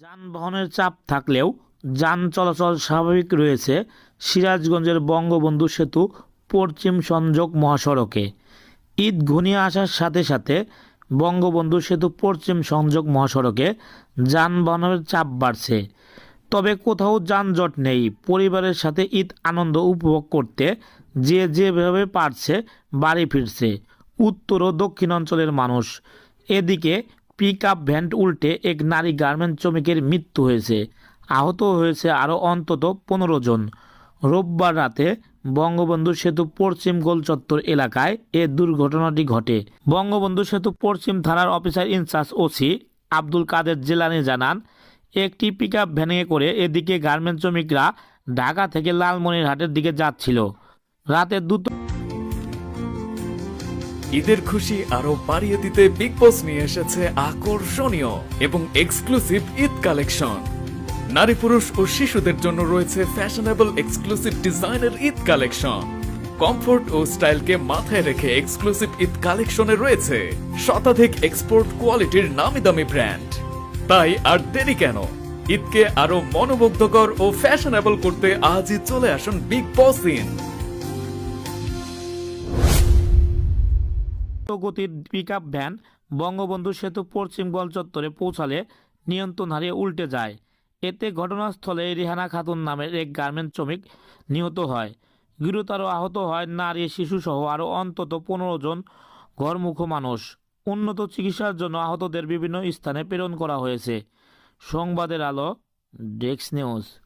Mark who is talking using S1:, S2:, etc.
S1: যানবাহনের চাপ থাকলেও যান চলাচল স্বাভাবিক রয়েছে। সিরাজগঞ্জের বঙ্গবন্ধু সেতু পশ্চিম সংযোগ মহাসড়কে। ঈদ ঘনিয়ে আসার সাথে সাথে বঙ্গবন্ধু সেতু পশ্চিম সংযোগ মহাসড়কে যানবাহনের চাপ বাড়ছে। তবে কোথাও যানজট নেই। পরিবারের সাথে ঈদ আনন্দ উপভোগ করতে যে যেভাবে পারছে বাড়ি ফিরছে। উত্তর ও দক্ষিণ অঞ্চলের মানুষ। এদিকে পিক আপ ভ্যান উল্টে এক নারী গার্মেন্ট শ্রমিকের মৃত্যু হয়েছে। আহত হয়েছে আরও অন্তত পনেরো জন। রোববার রাতে বঙ্গবন্ধু সেতু পশ্চিম গোল চত্বর এলাকায় এ দুর্ঘটনাটি ঘটে। বঙ্গবন্ধু সেতু পশ্চিম থানার officer in charge OC Abdul Kader Jelani জানান, একটি পিক আপ ভ্যানে করে এদিকে গার্মেন্ট শ্রমিকরা ঢাকা থেকে লালমনিরহাটের দিকে যাচ্ছিল। রাতে দ্রুত
S2: ঈদের খুশি আরও বাড়িয়ে দিতে বিগ বস নিয়ে এসেছে আকর্ষণীয় এবং এক্সক্লুসিভ ঈদ কালেকশন নারী পুরুষ ও শিশুদের জন্য রয়েছে ফ্যাশনেবল এক্সক্লুসিভ ডিজাইনের ঈদ কালেকশন কমফোর্ট ও স্টাইলকে মাথায় রেখে এক্সক্লুসিভ ঈদ কালেকশনে রয়েছে শতাধিক এক্সপোর্ট কোয়ালিটির নামি দামি ব্র্যান্ড তাই আর দেরি কেন? ঈদকে আরও মনোমুগ্ধকর ও ফ্যাশনেবল করতে আজই চলে আসুন বিগ বস ইন
S1: গতির pick up van Bangabandhu Setu Paschim গোল চত্বরে পৌঁছালে নিয়ন্ত্রণ হারিয়ে উল্টে যায়। এতে ঘটনাস্থলে রিহানা খাতুন নামের এক গার্মেন্ট শ্রমিক নিহত হয়। গুরুতর আহত হয় নারী, শিশুসহ আরও অন্তত পনেরো জন ঘরমুখ মানুষ। উন্নত চিকিৎসার জন্য আহতদের বিভিন্ন স্থানে প্রেরণ করা হয়েছে। সংবাদের আলো ডেস্ক নিউজ।